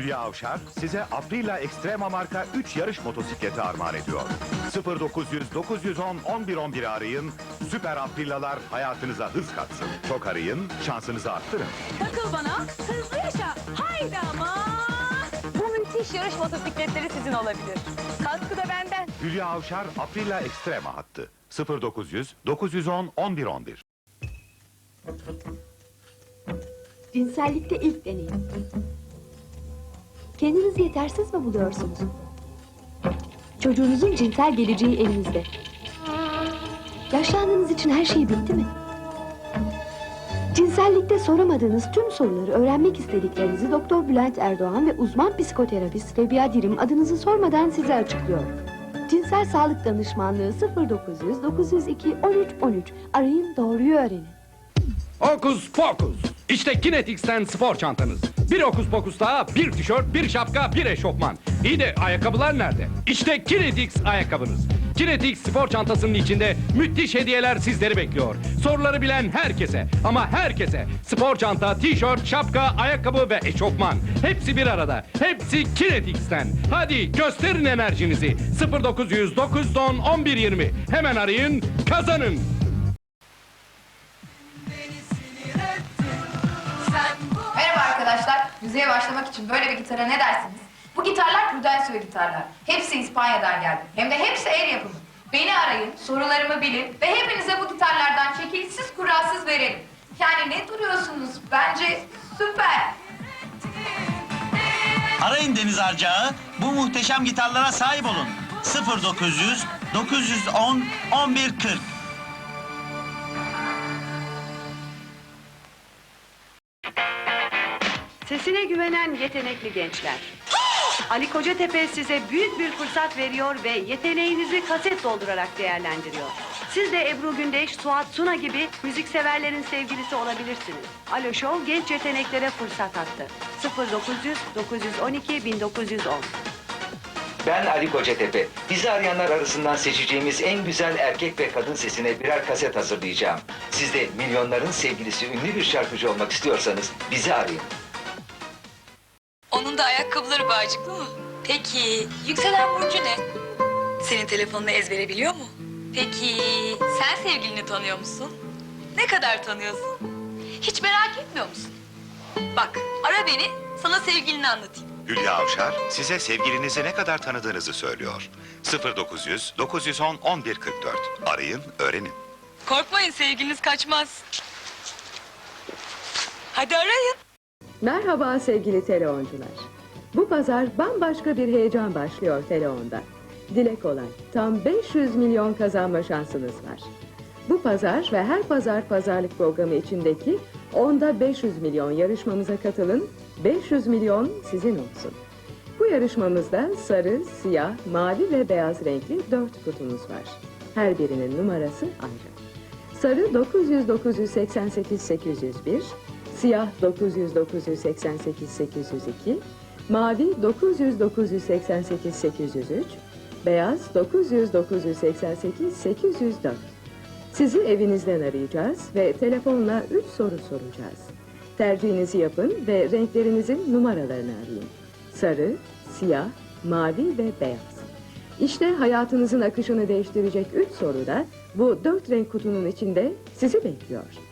Hülya Avşar size Aprila Extrema marka 3 yarış motosikleti armağan ediyor. 0900 910 1111 arayın. Süper Aprila'lar hayatınıza hız katsın. Çok arayın, şansınızı arttırın. Takıl bana, hızlı yaşa. Haydi ama. Bu müthiş yarış motosikletleri sizin olabilir. Kaskı da benden. Hülya Avşar Aprila Extrema hattı. 0900 910 1111. Cinsellikte ilk deneyim. Kendinizi yetersiz mi buluyorsunuz? Çocuğunuzun cinsel geleceği elinizde. Yaşlandığınız için her şey bitti mi? Cinsellikte soramadığınız tüm soruları öğrenmek istediklerinizi Doktor Bülent Erdoğan ve uzman psikoterapist Rebiya Dirim adınızı sormadan size açıklıyor. Cinsel sağlık danışmanlığı 0900 902 13 13 arayın doğruyu öğrenin. Hokus pokus. İşte Kinetix'ten spor çantanız. Bir hokus pokus daha, bir tişört, bir şapka, bir eşofman. İyi de ayakkabılar nerede? İşte Kinetix ayakkabınız. Kinetix spor çantasının içinde müthiş hediyeler sizleri bekliyor. Soruları bilen herkese ama herkese spor çanta, tişört, şapka, ayakkabı ve eşofman. Hepsi bir arada. Hepsi Kinetix'ten. Hadi gösterin enerjinizi. 0900 910 1120. Hemen arayın, kazanın. Arkadaşlar. Müziğe başlamak için böyle bir gitara ne dersiniz? Bu gitarlar Prudencio gitarlar. Hepsi İspanya'dan geldi. Hem de hepsi el yapımı. Beni arayın, sorularımı bilin ve hepinize bu gitarlardan şekilsiz kuralsız verelim. Yani ne duruyorsunuz? Bence süper. Arayın Deniz Arcağı, bu muhteşem gitarlara sahip olun. 0900 910 1140 Sesine güvenen yetenekli gençler. Ali Kocatepe size büyük bir fırsat veriyor ve yeteneğinizi kaset doldurarak değerlendiriyor. Siz de Ebru Gündeş, Suat Suna gibi müzikseverlerin sevgilisi olabilirsiniz. Alo Show genç yeteneklere fırsat attı. 0900 912 1910 Ben Ali Kocatepe. Bizi arayanlar arasından seçeceğimiz en güzel erkek ve kadın sesine birer kaset hazırlayacağım. Siz de milyonların sevgilisi ünlü bir şarkıcı olmak istiyorsanız bizi arayın. Onun da ayakkabıları bağcıklı mı? Peki, yükselen burcu ne? Senin telefonunu ezbere biliyor mu? Peki, sen sevgilini tanıyor musun? Ne kadar tanıyorsun? Hiç merak etmiyor musun? Bak, ara beni, sana sevgilini anlatayım. Hülya Avşar size sevgilinizi ne kadar tanıdığınızı söylüyor. 0900 910 1144. Arayın, öğrenin. Korkmayın, sevgiliniz kaçmaz. Hadi arayın. Merhaba sevgili teleoncular. Bu pazar bambaşka bir heyecan başlıyor teleonda. Dile kolay, tam 500 milyon kazanma şansınız var. Bu pazar ve her pazar pazarlık programı içindeki onda 500 milyon yarışmamıza katılın, 500 milyon sizin olsun. Bu yarışmamızda sarı, siyah, mavi ve beyaz renkli 4 kutumuz var. Her birinin numarası ayrı. Sarı 900 988 801, siyah 900 988 802, mavi 900 988 803, beyaz 900 988 804. Sizi evinizden arayacağız ve telefonla 3 soru soracağız. Tercihinizi yapın ve renklerinizin numaralarını arayın. Sarı, siyah, mavi ve beyaz. İşte hayatınızın akışını değiştirecek üç soru da bu dört renk kutunun içinde sizi bekliyor.